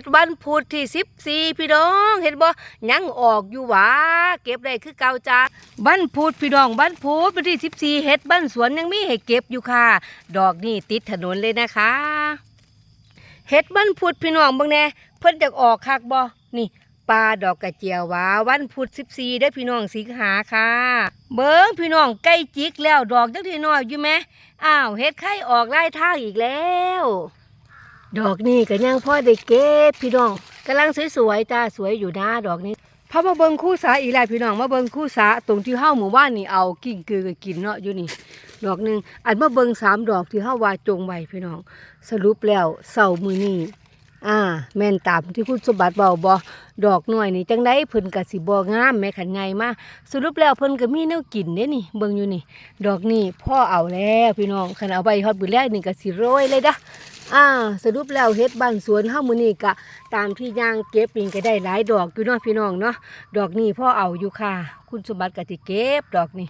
ดวันพุธที่สิบสี่พี่น้องเห็นบ่ยังออกอยู่หวาเก็บได้คือเก่าจ้าวันพุธพี่น้องวันพุธวันที่สิบสี่เห็ดบ้านสวนยังมีให้เก็บอยู่ค่ะ ดอกนี่ติดถนนเลยนะคะเห็ดวันพุธพี่น้องบิ่งแน่เพิ่นจะออกคักบ่นี่ปลาดอกกระเจียวหวาวันพุธสิบสี่ได้พี่น้องสิงหาค่ะ เบิ่งพี่น้องใกล้จิกแล้วดอกจังที่น้อยอยู่ไหมอ้าวเห็ดไข่ออกไล่ทางอีกแล้ว ดอกนี่ก็ยังพ่อได้เก็บพี่น้องกำลังสวยๆจ้าสวยอยู่นะดอกนี้พามาเบิ่งคู่สาอีกแล้วพี่น้องมาเบิ่งคู่สาตรงที่เฮาหมู่บ้านนี่เอากิ่งกือกินเนาะอยู่นี่ดอกหนึ่งอันมาเบิ่งสามดอกที่เฮาว่าจงไว้พี่น้อง สรุปแล้วเสาร์มื้อนี้อ่า แม่นตามที่คุณสมบัติเว้าบ่ดอกหน้อยนี่จังได๋เพิ่นก็สิบ่งามแม่ขันไงมาสรุปแล้วเพิ่นก็มีแนวกินเด้นี่ เบิ่งอยู่นี่ ดอกนี้พ่อเอาแล้วพี่น้องคันเอาไปฮอดมื้อแรกนี่ก็สิโรยเลยด้ อ่าสรุปแล้วเฮ็ดบ้านสวนเฮามื้อนี้ก็ตามที่ย่างเก็บปีนก็ได้หลายดอกอยู่เนาะพี่น้องเนาะดอกนี้พ่อเอาอยู่ค่ะ คุณสมบัติก็สิเก็บดอกนี้